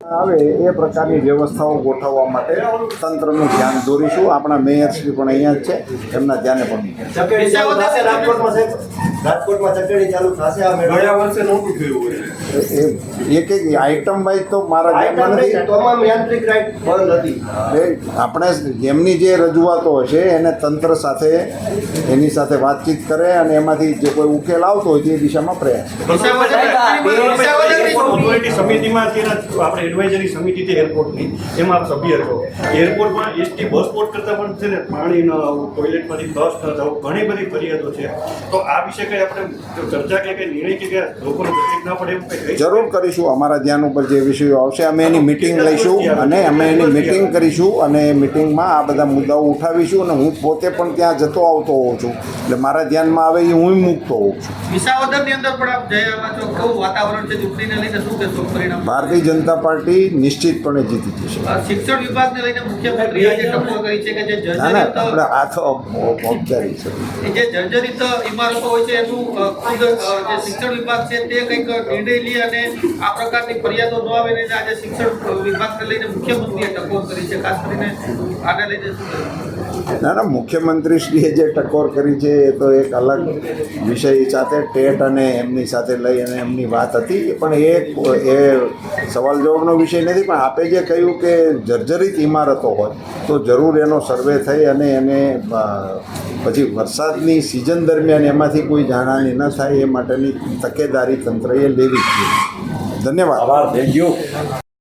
આવે એ પ્રકારની વ્યવસ્થાઓ ગોઠવવા માટે તંત્રનું ધ્યાન દોરીશું. આપણા મેયરશ્રી પણ અહીંયા જ છે. એમના ધ્યાને પણ રાજકોટમાં સાહેબ ચાલુ થશે આ ગયા વર્ષે નહોતું થયું હોય. એક એક આઇટમ વાઇઝ તો મારા ધ્યાનમાં નથી. તમામ યાંત્રિક રાઈડ બંધ હતી. આપણે જેમની જે રજૂઆતો હશે એને તંત્ર સાથે એની સાથે વાતચીત કરે અને એમાંથી જે કોઈ ઉકેલ આવતો હોય તે દિશામાં પ્રયાસ સમિતિમાં આપણે એડવાઇઝરી સમિતિ છે એરપોર્ટની એમાં આપ સભ્ય છો એરપોર્ટમાં એસટી બસ પોર્ટ કરતાં પણ છે ને પાણી ન આવવું ટોયલેટમાંથી ફ્લશ ન થવું ઘણી બધી ફરિયાદો છે. તો આ વિશે કંઈ આપણે ચર્ચા કે કંઈ નિર્ણય કે કે લોકોને તકલીફ ના પડે એવું કંઈ જરૂર કરીશું. અમારા ધ્યાન ઉપર જે વિષયો આવશે અમે એની મિટિંગ લઈશું અને અમે એની મિટિંગ કરીશું અને મિટિંગમાં આ બધા મુદ્દાઓ ઉઠાવીશું અને હું પોતે પણ ત્યાં જતો આવતો હોઉં છું. એટલે મારા ધ્યાનમાં આવે એ હું મૂકતો હોઉં છું. વિસાવદર અંદર પણ આપ જઈ છો. કેવું વાતાવરણ છે? ચૂંટણીને લઈને શું કહેશો? પરિણામ? ભારતીય જનતા પાર્ટી નિશ્ચિતપણે જીતી જશે. શિક્ષણ વિભાગને લઈને મુખ્યમંત્રી આજે ટકોર કરી છે કે જે ના ના જર્જરિત આપણે આ તો ઔપચારિક છે. જે જર્જરિત ઇમારતો હોય છે અ, ખુદ જે શિક્ષણ વિભાગ છે તે કંઈક નિર્ણય લે અને આ પ્રકારની ફરિયાદો ન આવે ને આજે શિક્ષણ વિભાગને લઈને મુખ્યમંત્રીએ ટકોર કરી છે ખાસ કરીને આને લઈને? ના ના, મુખ્યમંત્રીશ્રીએ જે ટકોર કરી છે એ તો એક અલગ વિષય સાથે ટેટ અને એમની સાથે લઈ અને એમની વાત હતી. પણ એ એ સવાલ જવાબનો વિષય નથી, પણ આપે જે કહ્યું કે જર્જરિત ઇમારતો હોય, તો જરૂર એનો સર્વે થઈ અને એને પછી વરસાદની સિઝન દરમિયાન એમાંથી કોઈ જાનહાની ન થાય એ માટેની તકેદારી તંત્રએ લેવી જોઈએ. ધન્યવાદ. આભાર. Thank you.